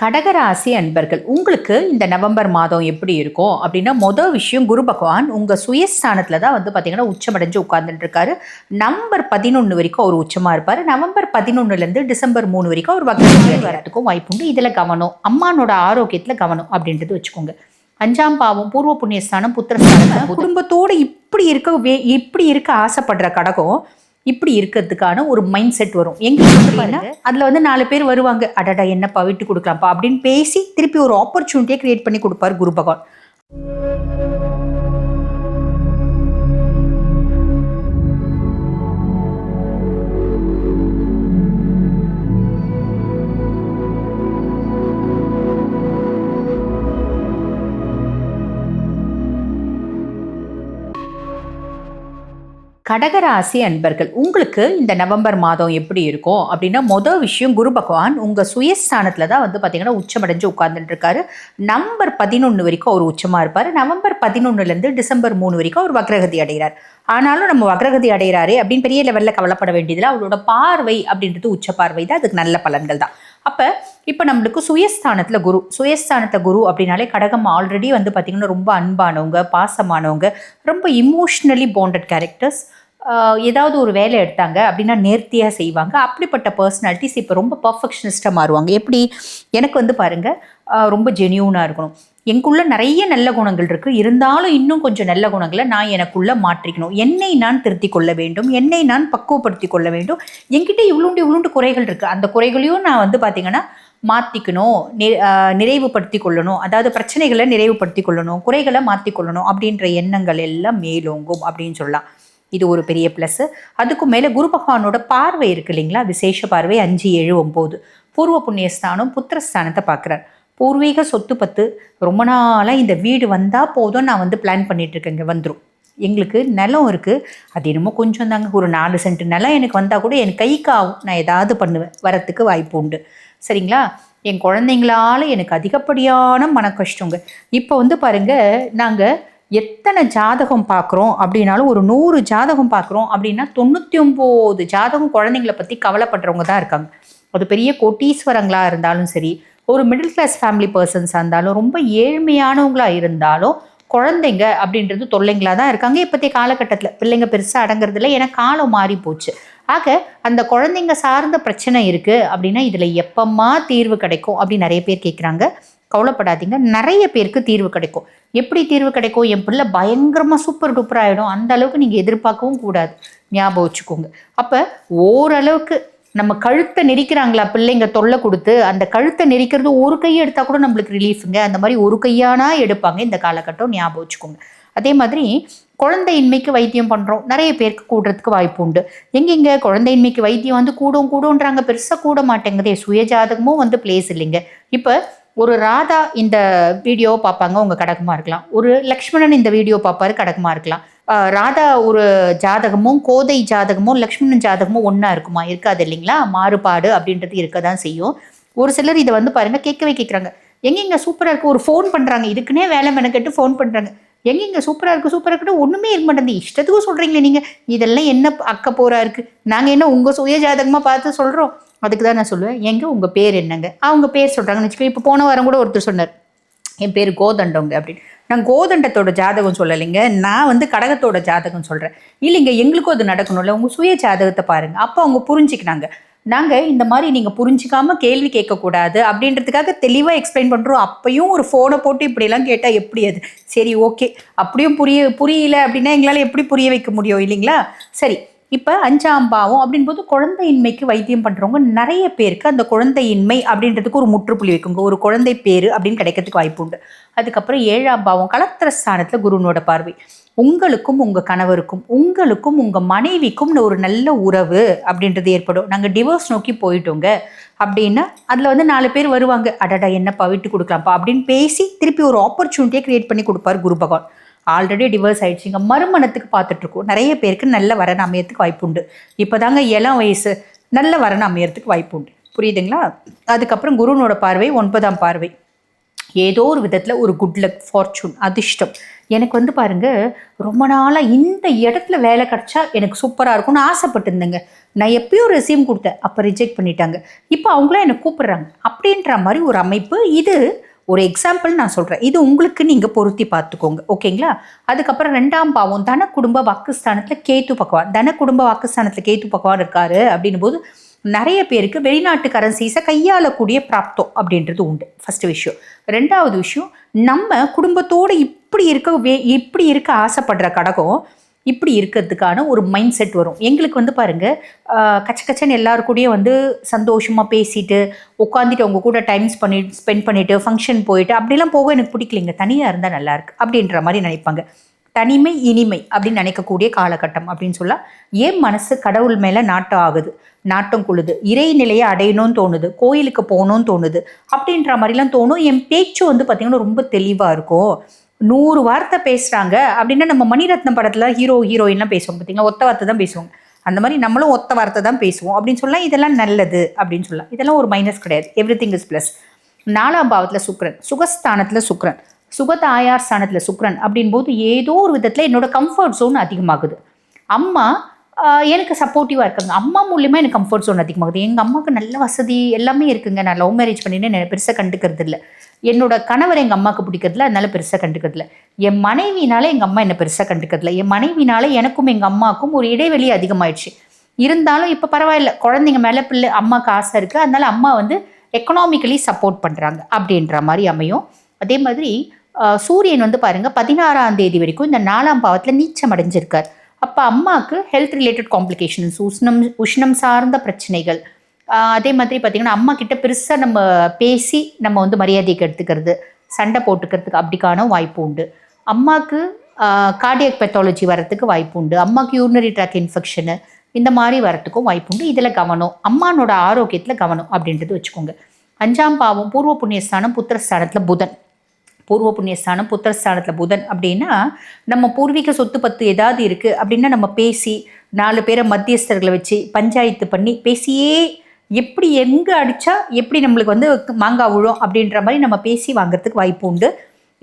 கடகராசி அன்பர்கள் உங்களுக்கு இந்த நவம்பர் மாதம் எப்படி இருக்கும்? அப்படின்னா மொதல் விஷயம் குரு பகவான் உங்கள் சுயஸ்தானத்தில் தான் வந்து பார்த்தீங்கன்னா உச்சமடைஞ்சு உட்கார்ந்துட்டு இருக்காரு நவம்பர் பதினொன்று வரைக்கும் அவர் உச்சமாக இருப்பார். நவம்பர் பதினொன்னுலேருந்து டிசம்பர் மூணு வரைக்கும் அவர் வக்கரத்தில் வரத்துக்கும் வாய்ப்புண்டு இதில் கவனம் அம்மானோட ஆரோக்கியத்தில் கவனம் அப்படின்றது வச்சுக்கோங்க. அஞ்சாம் பாவம் பூர்வ புண்ணியஸ்தானம் புத்திரஸ்தானம் குடும்பத்தோடு இப்படி இருக்க வே இப்படி இருக்க ஆசைப்படுற கடகம் இப்படி இருக்கிறதுக்கான ஒரு மைண்ட் செட் வரும். அப்படின்னா அதில் வந்து நாலு பேர் வருவாங்க. அடடா என்னப்பா விட்டு கொடுக்கலாம்ப்பா அப்படின்னு பேசி திருப்பி ஒரு ஆப்பர்ச்சுனிட்டியை கிரியேட் பண்ணி கொடுப்பார் குரு பகவான். கடகராசி அன்பர்கள் உங்களுக்கு இந்த நவம்பர் மாதம் எப்படி இருக்கும்? அப்படின்னா மொதல் விஷயம் குரு பகவான் உங்கள் சுயஸ்தானத்தில் தான் வந்து பார்த்தீங்கன்னா உச்சமடைஞ்சு உட்கார்ந்துட்டு இருக்காரு நவம்பர் பதினொன்று வரைக்கும் அவர் உச்சமாக இருப்பார். நவம்பர் பதினொன்னுலேருந்து டிசம்பர் மூணு வரைக்கும் அவர் வக்ரகதி அடைகிறார். ஆனாலும் நம்ம வக்ரகதி அடைகிறாரு அப்படின்னு பெரிய லெவலில் கவலைப்பட வேண்டியதில்லை. அவரோட பார்வை அப்படின்றது உச்ச பார்வை தான். அதுக்கு நல்ல பலன்கள் தான். அப்போ இப்போ நம்மளுக்கு சுயஸ்தானத்தில் குரு சுயஸ்தானத்தை குரு அப்படின்னாலே கடகம் ஆல்ரெடி வந்து பார்த்திங்கன்னா ரொம்ப அன்பானவங்க பாசமானவங்க ரொம்ப இமோஷ்னலி பாண்டட் கேரக்டர்ஸ் ஏதாவது ஒரு வேலை எடுத்தாங்க அப்படின்னா நேர்த்தியாக செய்வாங்க. அப்படிப்பட்ட பர்சனாலிட்டிஸ் இப்போ ரொம்ப பர்ஃபெக்ஷனிஸ்ட்டாக மாறுவாங்க. எப்படி? எனக்கு வந்து பாருங்கள் ரொம்ப ஜெனியூனாக இருக்கணும். எங்குள்ளே நிறைய நல்ல குணங்கள் இருக்குது இருந்தாலும் இன்னும் கொஞ்சம் நல்ல குணங்களை நான் எனக்குள்ளே மாற்றிக்கணும். என்னை நான் திருத்தி கொள்ள வேண்டும். என்னை நான் பக்குவப்படுத்தி கொள்ள வேண்டும். என்கிட்ட இவ்வளோண்டு இவ்வளோண்டு குறைகள் இருக்குது அந்த குறைகளையும் நான் வந்து பார்த்திங்கன்னா மாற்றிக்கணும் நிறைவுபடுத்தி கொள்ளணும். அதாவது பிரச்சனைகளை நிறைவுபடுத்தி கொள்ளணும். குறைகளை மாற்றி கொள்ளணும். அப்படின்ற எண்ணங்கள் எல்லாம் மேலோங்கும் அப்படின்னு சொல்லலாம். இது ஒரு பெரிய ப்ளஸ்ஸு அதுக்கும் மேலே குரு பகவானோட பார்வை இருக்குது இல்லைங்களா? விசேஷ பார்வை அஞ்சு ஏழு ஒம்பது பூர்வ புண்ணியஸ்தானம் புத்திரஸ்தானத்தை பார்க்குறார். பூர்வீக சொத்து பத்து. ரொம்ப நாளாக இந்த வீடு வந்தால் போதும் நான் வந்து பிளான் பண்ணிகிட்ருக்கேங்க வந்துடும் எங்களுக்கு நிலம் இருக்குது அது என்னமோ கொஞ்சம் தாங்க. ஒரு நாலு சென்ட் நிலம் எனக்கு வந்தால் கூட என் கைக்கு ஆகும். நான் ஏதாவது பண்ணுவேன். வரத்துக்கு வாய்ப்பு உண்டு. சரிங்களா? என் குழந்தைங்களால் எனக்கு அதிகப்படியான மன கஷ்டங்க. இப்போ வந்து பாருங்கள் நாங்கள் எத்தனை ஜாதகம் பார்க்குறோம் அப்படின்னாலும் ஒரு நூறு ஜாதகம் பார்க்குறோம் அப்படின்னா தொண்ணூற்றி ஒம்பது ஜாதகம் குழந்தைங்கள பற்றி கவலைப்படுறவங்க தான் இருக்காங்க. அது பெரிய கோட்டீஸ்வரங்களாக இருந்தாலும் சரி ஒரு மிடில் கிளாஸ் ஃபேமிலி பர்சன்ஸாக இருந்தாலும் ரொம்ப ஏழ்மையானவங்களாக இருந்தாலும் குழந்தைங்க அப்படின்றது தொல்லைங்களாக தான் இருக்காங்க. இப்போத்தைய காலகட்டத்தில் பிள்ளைங்க பெருசாக அடங்குறதில்ல ஏன்னா காலம் மாறி போச்சு. ஆக அந்த குழந்தைங்க சார்ந்த பிரச்சனை இருக்குது அப்படின்னா இதில் எப்பமா தீர்வு கிடைக்கும் அப்படின்னு நிறைய பேர் கேட்குறாங்க கவலைப்படாதீங்க. நிறைய பேருக்கு தீர்வு கிடைக்கும். எப்படி தீர்வு கிடைக்கும்? என் பிள்ளை பயங்கரமாக சூப்பர் டூப்பர் ஆகிடும் அந்த அளவுக்கு நீங்கள் எதிர்பார்க்கவும் கூடாது. ஞாபகம் வச்சுக்கோங்க. அப்போ ஓரளவுக்கு நம்ம கழுத்தை நெரிக்கிறாங்களா பிள்ளைங்க தொல்லை கொடுத்து அந்த கழுத்தை நெரிக்கிறது ஒரு கையை எடுத்தால் கூட நம்மளுக்கு ரிலீஃபுங்க அந்த மாதிரி ஒரு கையானா எடுப்பாங்க. இந்த காலகட்டம் ஞாபகம் வச்சுக்கோங்க. அதே மாதிரி குழந்தையின்மைக்கு வைத்தியம் பண்ணுறோம் நிறைய பேருக்கு கூடுறதுக்கு வாய்ப்பு உண்டு. எங்கெங்க குழந்தையின்மைக்கு வைத்தியம் வந்து கூடும் கூடும்ன்றாங்க? பெருசாக கூட மாட்டேங்குதே சுயஜாதகமும் வந்து பிளேஸ் இல்லைங்க. இப்போ ஒரு ராதா இந்த வீடியோவை பார்ப்பாங்க உங்கள் கடகமாக இருக்கலாம். ஒரு லக்ஷ்மணன் இந்த வீடியோ பார்ப்பாரு கடகமாக இருக்கலாம். ராதா ஒரு ஜாதகமும் கோதை ஜாதகமும் லக்ஷ்மணன் ஜாதகமும் ஒன்றா இருக்குமா? இருக்காது இல்லைங்களா? மாறுபாடு அப்படின்றது இருக்க தான் செய்யும். ஒரு சிலர் இதை வந்து பாருங்கள் கேட்கவே கேட்குறாங்க. எங்கெங்க சூப்பராக இருக்குது ஒரு ஃபோன் பண்ணுறாங்க இதுக்குன்னே வேலை மெனக்கெட்டு ஃபோன் பண்ணுறாங்க எங்கெங்க சூப்பராக இருக்குது சூப்பராக இருக்கட்டும் ஒன்றுமே இருக்க மாட்டேங்குது. இஷ்டத்துக்கும் சொல்கிறீங்களே நீங்கள் இதெல்லாம் என்ன அக்க போரா இருக்குது நாங்கள் என்ன உங்கள் சுய ஜாதகமாக பார்த்து சொல்கிறோம் அதுக்கு தான் நான் சொல்லுவேன். எங்கே உங்கள் பேர் என்னங்க? அவங்க பேர் சொல்கிறாங்கன்னு வச்சுக்கோ இப்போ போன வாரம் கூட ஒருத்தர் சொன்னார். என் பேர் கோதண்டவங்க அப்படின்னு. நான் கோதண்டத்தோட ஜாதகம் சொல்லலைங்க. நான் வந்து கடகத்தோட ஜாதகம் சொல்கிறேன் இல்லைங்க எங்களுக்கும் அது நடக்கணும்ல. உங்கள் சுய ஜாதகத்தை பாருங்கள் அப்போ அவங்க புரிஞ்சிக்கினாங்க. நாங்கள் இந்த மாதிரி நீங்கள் புரிஞ்சிக்காமல் கேள்வி கேட்கக்கூடாது அப்படின்றதுக்காக தெளிவாக எக்ஸ்பிளைன் பண்ணுறோம் அப்பையும் ஒரு ஃபோனை போட்டு இப்படியெல்லாம் கேட்டால் எப்படி அது? சரி ஓகே அப்படியும் புரிய புரியல அப்படின்னா எங்களால் எப்படி புரிய வைக்க முடியும் இல்லைங்களா? சரி. இப்போ அஞ்சாம் பாவம் அப்படின்போது குழந்தையின்மைக்கு வைத்தியம் பண்ணுறவங்க நிறைய பேருக்கு அந்த குழந்தையின்மை அப்படின்றதுக்கு ஒரு முற்றுப்புள்ளி வைக்குங்க. ஒரு குழந்தை பேர் அப்படின்னு கிடைக்கிறதுக்கு வாய்ப்பு உண்டு. அதுக்கப்புறம் ஏழாம் பாவம் கலத்திர ஸ்தானத்தில் குருனோட பார்வை. உங்களுக்கும் உங்கள் கணவருக்கும் உங்களுக்கும் உங்கள் மனைவிக்கும் ஒரு நல்ல உறவு அப்படின்றது ஏற்படும். நாங்கள் டிவோர்ஸ் நோக்கி போயிட்டோங்க அப்படின்னா அதில் வந்து நாலு பேர் வருவாங்க. அடடா என்னப்பா விட்டு கொடுக்கலாம்ப்பா அப்படின்னு பேசி திருப்பி ஒரு ஆப்பர்ச்சுனிட்டியை க்ரியேட் பண்ணி கொடுப்பார் குரு பகவான். ஆல்ரெடி டிவர்ஸ் ஆயிடுச்சுங்க மறுமணத்துக்கு பார்த்துட்ருக்கோம். நிறைய பேருக்கு நல்ல வரன் அமையறதுக்கு வாய்ப்பு உண்டு. இப்போ தாங்க இளம் வயசு நல்ல வரன் அமையறதுக்கு வாய்ப்பு உண்டு. புரியுதுங்களா? அதுக்கப்புறம் குருனோட பார்வை ஒன்பதாம் பார்வை. ஏதோ ஒரு விதத்தில் ஒரு குட் லக் ஃபார்ச்சூன் அதிர்ஷ்டம். எனக்கு வந்து பாருங்கள் ரொம்ப நாளாக இந்த இடத்துல வேலை கிடச்சா எனக்கு சூப்பராக இருக்கும்னு ஆசைப்பட்டிருந்தேங்க. நான் எப்பயும் ரெசியூம் கொடுத்தேன். அப்போ ரிஜெக்ட் பண்ணிட்டாங்க. இப்போ அவங்களாம் என்னை கூப்பிட்றாங்க. அப்படின்ற மாதிரி ஒரு அமைப்பு இது. ஒரு எக்ஸாம்பிள் நான் சொல்கிறேன் இது உங்களுக்கு நீங்கள் பொருத்தி பார்த்துக்கோங்க. ஓகேங்களா? அதுக்கப்புறம் ரெண்டாம் பாவம் தன குடும்ப வாக்குஸ்தானத்தில் கேத்து பகவான் தன குடும்ப வாக்குஸ்தானத்தில் கேத்து பகவான் இருக்காரு அப்படின்னும் போது நிறைய பேருக்கு வெளிநாட்டு கரன்சிஸை கையாளக்கூடிய பிராப்தம் அப்படின்றது உண்டு. ஃபஸ்ட்டு விஷயம். ரெண்டாவது விஷயம் நம்ம குடும்பத்தோடு இப்படி இருக்க வே இப்படி இருக்க ஆசைப்படுற கடகம் இப்படி இருக்கிறதுக்கான ஒரு மைண்ட் செட் வரும். எங்களுக்கு வந்து பாருங்கள் கச்ச கச்சன்னு எல்லாரு கூடயும் வந்து சந்தோஷமாக பேசிட்டு உட்காந்துட்டு அவங்க கூட டைம் பண்ணி ஸ்பெண்ட் பண்ணிவிட்டு ஃபங்க்ஷன் போயிட்டு அப்படிலாம் போக எனக்கு பிடிக்கலைங்க. தனியாக இருந்தால் நல்லாயிருக்கு அப்படின்ற மாதிரி நினைப்பாங்க. தனிமை இனிமை அப்படின்னு நினைக்கக்கூடிய காலகட்டம் அப்படின்னு சொல்ல ஏன் மனசு கடவுள் மேலே நாட்டம் ஆகுது. நாட்டம் கொள்ளுது இறைநிலையை அடையணும்னு தோணுது. கோயிலுக்கு போகணும்னு தோணுது. அப்படின்ற மாதிரிலாம் தோணும். என் பேச்சு வந்து பார்த்திங்கன்னா ரொம்ப தெளிவாக இருக்கும். நூறு வார்த்தை பேசுகிறாங்க அப்படின்னா நம்ம மணிரத்னம் படத்தில் ஹீரோ ஹீரோயின்லாம் பேசுவோம் பார்த்தீங்கன்னா ஒத்த வார்த்தை தான் பேசுவோம் அந்த மாதிரி நம்மளும் ஒத்த வார்த்தை தான் பேசுவோம். அப்படின்னு சொல்லலாம் இதெல்லாம் நல்லது அப்படின்னு சொல்லலாம். இதெல்லாம் ஒரு மைனஸ் கிடையாது. எவ்ரி திங் இஸ் ப்ளஸ் நாலாம் பாவத்தில் சுக்ரன் சுகஸ்தானத்தில் சுக்ரன் சுகதாயார் ஸ்தானத்தில் சுக்ரன் அப்படின் போது ஏதோ ஒரு விதத்தில் என்னோட கம்ஃபர்ட் ஜோன் அதிகமாகுது. அம்மா எனக்கு சப்போர்ட்டிவாக இருக்காங்க. அம்மா மூலியமாக எனக்கு கம்ஃபர்ட் ஜோன் அதிகமாகுது. எங்கள் அம்மாவுக்கு நல்ல வசதி எல்லாமே இருக்குங்க. நான் லவ் மேரேஜ் பண்ணினேன் பெருசாக கண்டுக்கிறது இல்லை என்னோட கணவர் எங்கள் அம்மாவுக்கு பிடிக்கிறதுல அதனால பெருசாக கண்டுக்கிறதுல என் மனைவினால எங்கள் அம்மா என்ன பெருசாக கண்டுக்கிறதுல என் மனைவினால எனக்கும் எங்கள் அம்மாவுக்கும் ஒரு இடைவெளி அதிகமாயிடுச்சு. இருந்தாலும் இப்போ பரவாயில்ல. குழந்தைங்க மேலே பிள்ளை அம்மாவுக்கு ஆசை இருக்குது அதனால அம்மா வந்து எக்கனாமிக்கலி சப்போர்ட் பண்ணுறாங்க அப்படின்ற மாதிரி அமையும். அதே மாதிரி சூரியன் வந்து பாருங்க பதினாறாம் தேதி வரைக்கும் இந்த நாலாம் பாவத்தில் நீச்சம் அடைஞ்சிருக்கார். அப்போ அம்மாவுக்கு ஹெல்த் ரிலேட்டட் காம்ப்ளிகேஷன்ஸ் உஷ்ணம் உஷ்ணம் சார்ந்த பிரச்சனைகள் அதே மாதிரி பார்த்திங்கன்னா அம்மா கிட்ட பெருசாக நம்ம பேசி நம்ம வந்து மரியாதைக்கு எடுத்துக்கிறது சண்டை போட்டுக்கிறதுக்கு அப்படிக்கான வாய்ப்பு உண்டு. அம்மாவுக்கு கார்டியக் பெத்தாலஜி வரத்துக்கு வாய்ப்பு உண்டு. அம்மாவுக்கு யூரினரி ட்ராக் இன்ஃபெக்ஷனு இந்த மாதிரி வரத்துக்கும் வாய்ப்பு உண்டு. இதில் கவனம் அம்மானோட ஆரோக்கியத்தில் கவனம் அப்படின்றது வச்சுக்கோங்க. அஞ்சாம் பாவம் பூர்வ புண்ணியஸ்தானம் புத்திரஸ்தானத்தில் புதன். பூர்வ புண்ணியஸ்தானம் புத்திரஸ்தானத்தில் புதன் அப்படின்னா நம்ம பூர்வீக சொத்து பத்து ஏதாவது இருக்குது அப்படின்னா நம்ம பேசி நாலு பேரை மத்தியஸ்தர்களை வச்சு பஞ்சாயத்து பண்ணி பேசியே எப்படி எங்கே அடித்தா எப்படி நம்மளுக்கு வந்து மாங்காய் விழும் அப்படின்ற மாதிரி நம்ம பேசி வாங்குறதுக்கு வாய்ப்பு உண்டு.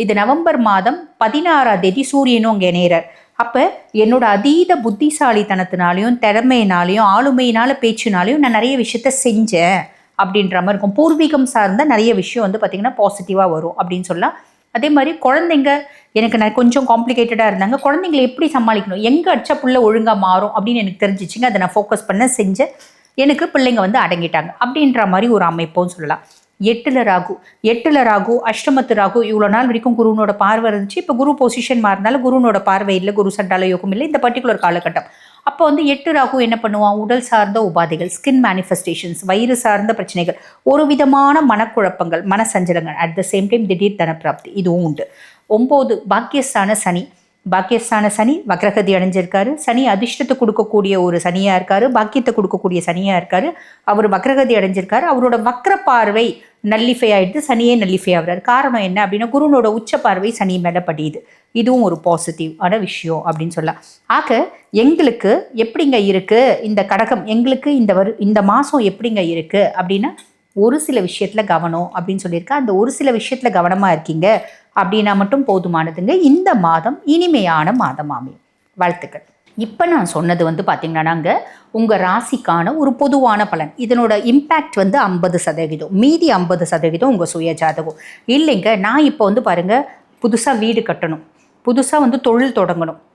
இது நவம்பர் மாதம் பதினாறாம் தேதி சூரியனும் அங்கே இணையிறார். அப்போ என்னோட அதீத புத்திசாலித்தனத்தினாலையும் திறமையினாலையும் ஆளுமையினால பேச்சுனாலையும் நான் நிறைய விஷயத்த செஞ்சேன் அப்படின்ற மாதிரி இருக்கும். பூர்வீகம் சார்ந்த நிறைய விஷயம் வந்து பார்த்திங்கன்னா பாசிட்டிவாக வரும் அப்படின்னு சொல்லலாம். அதே மாதிரி குழந்தைங்க எனக்கு நான் கொஞ்சம் காம்ப்ளிகேட்டடாக இருந்தாங்க. குழந்தைங்களை எப்படி சமாளிக்கணும்? எங்கே அடிச்சா புள்ள ஒழுங்காக மாறும் அப்படின்னு எனக்கு தெரிஞ்சிச்சுங்க. அதை நான் ஃபோக்கஸ் பண்ண செஞ்சேன். எனக்கு பிள்ளைங்க வந்து அடங்கிட்டாங்க. அப்படின்ற மாதிரி ஒரு அமைப்பும் சொல்லலாம். எட்டுல ராகு. எட்டுல ராகு அஷ்டமத்து ராகு இவ்வளோ நாள் வரைக்கும் குருவனோட பார்வை இருந்துச்சு. இப்போ குரு பொசிஷன் மாறினாலும் குருவனோட பார்வை இல்லை குரு சண்டால யோகம் இல்லை இந்த பர்டிகுலர் காலகட்டம். அப்போ வந்து எட்டு ராகு என்ன பண்ணுவான்? உடல் சார்ந்த உபாதைகள் ஸ்கின் மேனிஃபெஸ்டேஷன்ஸ் வயிறு சார்ந்த பிரச்சனைகள் ஒரு விதமான மனக்குழப்பங்கள் மனசஞ்சலங்கள். அட் த சேம் டைம் திடீர் தனப்பிராப்தி இதுவும் உண்டு. ஒம்பது பாக்கியஸ்தான சனி. பாக்கியஸ்தான சனி வக்ரகதி அடைஞ்சிருக்காரு. சனி அதிர்ஷ்டத்தை கொடுக்கக்கூடிய ஒரு சனியாக இருக்காரு. பாக்கியத்தை கொடுக்கக்கூடிய சனியாக இருக்காரு. அவர் வக்ரகதி அடைஞ்சிருக்காரு. அவரோட வக்ர பார்வை நல்லிஃபை ஆகிடுது சனியே நல்லிஃபை ஆகிறார். காரணம் என்ன அப்படின்னா குருனோட உச்ச பார்வை சனி மேலே படியுது. இதுவும் ஒரு பாசிட்டிவான விஷயம் அப்படின்னு சொல்லலாம். ஆக எங்களுக்கு எப்படிங்க இருக்குது இந்த கடகம் எங்களுக்கு இந்த வரு இந்த மாதம் எப்படிங்க இருக்குது அப்படின்னா ஒரு சில விஷயத்தில் கவனம் அப்படின்னு சொல்லியிருக்கேன் அந்த ஒரு சில விஷயத்தில் கவனமாக இருக்கீங்க. அப்படின்னா மட்டும் போதுமானதுங்க. இந்த மாதம் இனிமையான மாதம் அமையும் வாழ்த்துக்கள். இப்போ நான் சொன்னது வந்து பார்த்திங்கன்னா நாங்கள் உங்கள் ராசிக்கான ஒரு பொதுவான பலன். இதனோட இம்பேக்ட் வந்து ஐம்பது சதவீதம். மீதி ஐம்பது சதவீதம் உங்கள் சுய ஜாதகம். இல்லைங்க நான் இப்போ வந்து பாருங்கள் புதுசாக வீடு கட்டணும். புதுசாக வந்து தொழில் தொடங்கணும்.